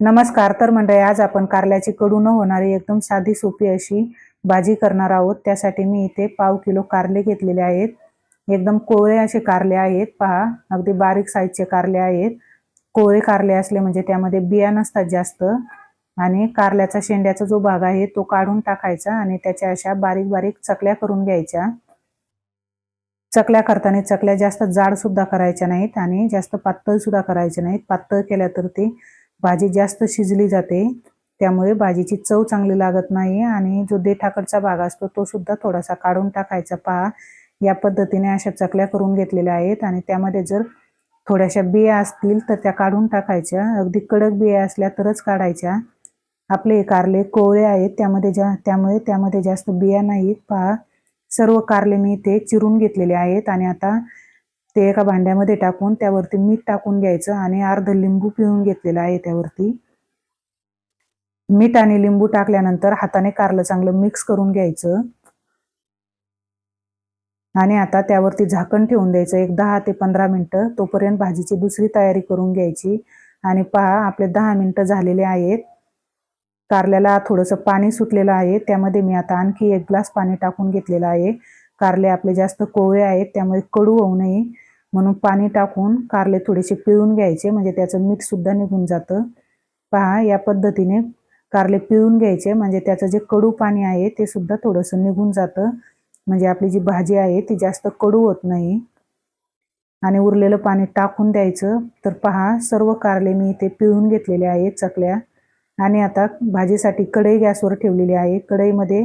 नमस्कार तर मंडळी आज आपण कारल्याची कडू न होणारी एकदम साधी सोपी अशी भाजी करणार आहोत. त्यासाठी मी इथे पाव किलो कारले घेतलेले आहेत. एकदम कोवळे असे कारले आहेत. पहा अगदी बारीक साईजचे कारले आहेत. कोवळे कारले असले म्हणजे त्यामध्ये बिया नसतात जास्त. आणि कारल्याचा शेंड्याचा जो भाग आहे तो काढून टाकायचा आणि त्याच्या अशा बारीक बारीक चकल्या करून घ्यायच्या. चकल्या करताना चकल्या जास्त जाड सुद्धा करायच्या नाहीत आणि जास्त पातळ सुद्धा करायच्या नाहीत. पातळ केल्या तर ते भाजी जास्त शिजली जाते त्यामुळे भाजीची चव चांगली लागत नाही आणि जो देठाकडचा भाग असतो तो सुद्धा थोडासा काढून टाकायचा. पहा या पद्धतीने अशा चकल्या करून घेतलेल्या आहेत आणि त्यामध्ये जर थोड्याशा बिया असतील तर त्या काढून टाकायच्या. अगदी कडक बिया असल्या तरच काढायच्या. आपले कारले कोवळे आहेत त्यामध्ये जा त्यामुळे त्यामध्ये जास्त बिया नाहीत. पहा सर्व कारले मी ते चिरून घेतलेले आहेत आणि आता ते एका भांड्यामध्ये टाकून त्यावरती मीठ टाकून घ्यायचं आणि अर्ध लिंबू पिळून घेतलेलं आहे त्यावरती. मीठ आणि लिंबू टाकल्यानंतर हाताने कारलं चांगलं मिक्स करून घ्यायचं. आणि आता त्यावरती झाकण ठेवून द्यायचं एक दहा ते पंधरा मिनटं. तोपर्यंत भाजीची दुसरी तयारी करून घ्यायची. आणि पहा आपले दहा मिनटं झालेले आहेत. कारल्याला थोडंसं पाणी सुटलेलं आहे. त्यामध्ये मी आता आणखी एक ग्लास पाणी टाकून घेतलेलं आहे. कारले आपले जास्त कोवळे आहेत त्यामुळे कडू होऊ नये. म्हणून पाणी टाकून कारले थोडेसे पिळून घ्यायचे. म्हणजे त्याचं मीठ सुद्धा निघून जातं. पहा या पद्धतीने कारले पिळून घ्यायचे. म्हणजे त्याचं जे कडू पाणी आहे ते सुद्धा थोडंसं निघून जातं. म्हणजे आपली जी भाजी आहे ती जास्त कडू होत नाही. आणि उरलेलं पाणी टाकून द्यायचं. तर पहा सर्व कारले मी इथे पिळून घेतलेले आहेत चकल्या. आणि आता भाजीसाठी कढई गॅसवर ठेवलेली आहे. कढईमध्ये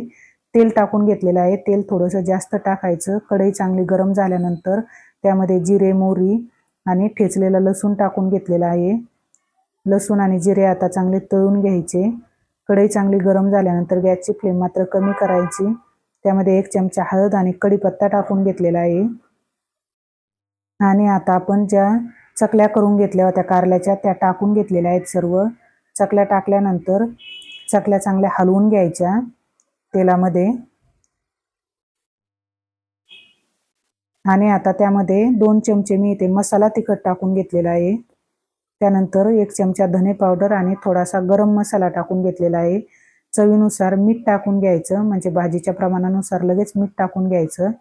तेल टाकून घेतलेलं आहे. तेल थोडंसं जास्त टाकायचं. कढई चांगली गरम झाल्यानंतर त्यामध्ये जिरे मोहरी आणि ठेचलेलं लसूण टाकून घेतलेलं आहे. लसूण आणि जिरे आता चांगले तळून घ्यायचे. कढई चांगली गरम झाल्यानंतर गॅसची फ्लेम मात्र कमी करायची. त्यामध्ये एक चमचा हळद आणि कढीपत्ता टाकून घेतलेला आहे. आणि आता आपण ज्या चकल्या करून घेतल्या होत्या कारल्याच्या त्या टाकून घेतलेल्या आहेत सर्व. चकल्या टाकल्यानंतर चकल्या चांगल्या हलवून घ्यायच्या तेलामध्ये. आणि आता त्यामध्ये दोन चमचे मी इथे मसाला तिखट टाकून घेतलेला आहे. त्यानंतर एक चमचा धने पावडर आणि थोडासा गरम मसाला टाकून घेतलेला आहे. चवीनुसार मीठ टाकून घ्यायचं म्हणजे भाजीच्या प्रमाणानुसार लगेच मीठ टाकून घ्यायचं.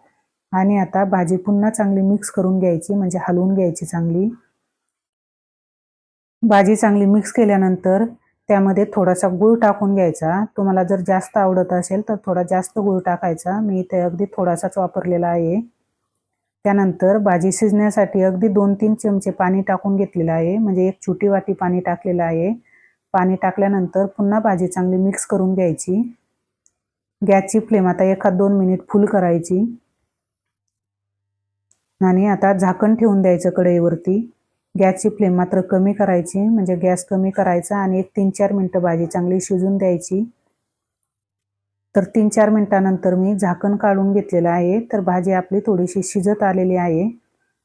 आणि आता भाजी पुन्हा चांगली मिक्स करून घ्यायची म्हणजे हलवून घ्यायची चांगली. भाजी चांगली मिक्स केल्यानंतर त्यामध्ये थोडासा गूळ टाकून घ्यायचा. तुम्हाला जर जास्त आवडत असेल तर थोडा जास्त गूळ टाकायचा. मी इथे अगदी थोडासाच वापरलेला आहे. त्यानंतर भाजी शिजण्यासाठी अगदी दोन तीन चमचे पाणी टाकून घेतलेलं आहे. म्हणजे एक छोटी वाटी पाणी टाकलेलं आहे. पाणी टाकल्यानंतर पुन्हा भाजी चांगली मिक्स करून घ्यायची. गॅसची फ्लेम आता एखाद दोन मिनिट फुल करायची. आणि आता झाकण ठेवून द्यायचं कढईवरती. गॅसची फ्लेम मात्र कमी करायची. म्हणजे गॅस कमी करायचा आणि एक तीन चार मिनटं भाजी चांगली शिजून द्यायची. तर तीन चार मिनटानंतर मी झाकण काढून घेतलेलं आहे. तर भाजी आपली थोडीशी शिजत आलेली आहे.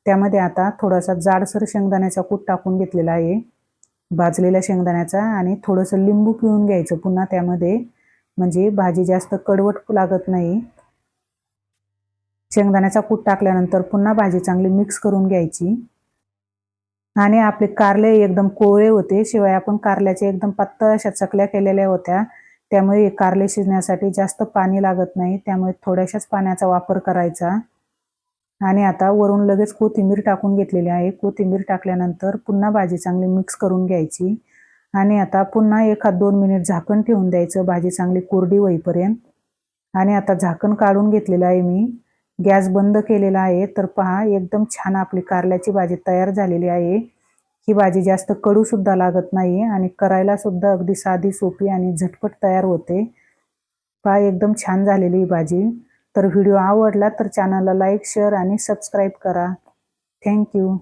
त्यामध्ये आता थोडासा जाडसर शेंगदाण्याचा कूट टाकून घेतलेला आहे. भाजलेल्या शेंगदाण्याचा आणि थोडंसं लिंबू पिळून घ्यायचं पुन्हा त्यामध्ये. म्हणजे भाजी जास्त कडवट लागत नाही. शेंगदाण्याचा कूट टाकल्यानंतर पुन्हा भाजी चांगली मिक्स करून घ्यायची. आणि आपले कारले एकदम कोवळे होते. शिवाय आपण कारल्याच्या एकदम पातळ अशा चकल्या केलेल्या होत्या. त्यामुळे कारले शिजण्यासाठी जास्त पाणी लागत नाही. त्यामुळे थोड्याशाच पाण्याचा वापर करायचा. आणि आता वरून लगेच कोथिंबीर टाकून घेतलेली आहे. कोथिंबीर टाकल्यानंतर पुन्हा भाजी चांगली मिक्स करून घ्यायची. आणि आता पुन्हा एखाद दोन मिनिट झाकण ठेवून द्यायचं. भाजी चांगली कोरडी होईपर्यंत. आणि आता झाकण काढून घेतलेलं आहे मी. गॅस बंद केलेला आहे. तर पहा एकदम छान आपली कारल्याची भाजी तयार झालेली आहे. ही भाजी जास्त कडू सुद्धा लागत नाही आणि करायला सुद्धा अगदी साधी सोपी आणि झटपट तयार होते. पाय एकदम छान झालेली ही भाजी. तर व्हिडिओ आवडला तर चॅनलला लाईक शेअर आणि सबस्क्राईब करा. Thank you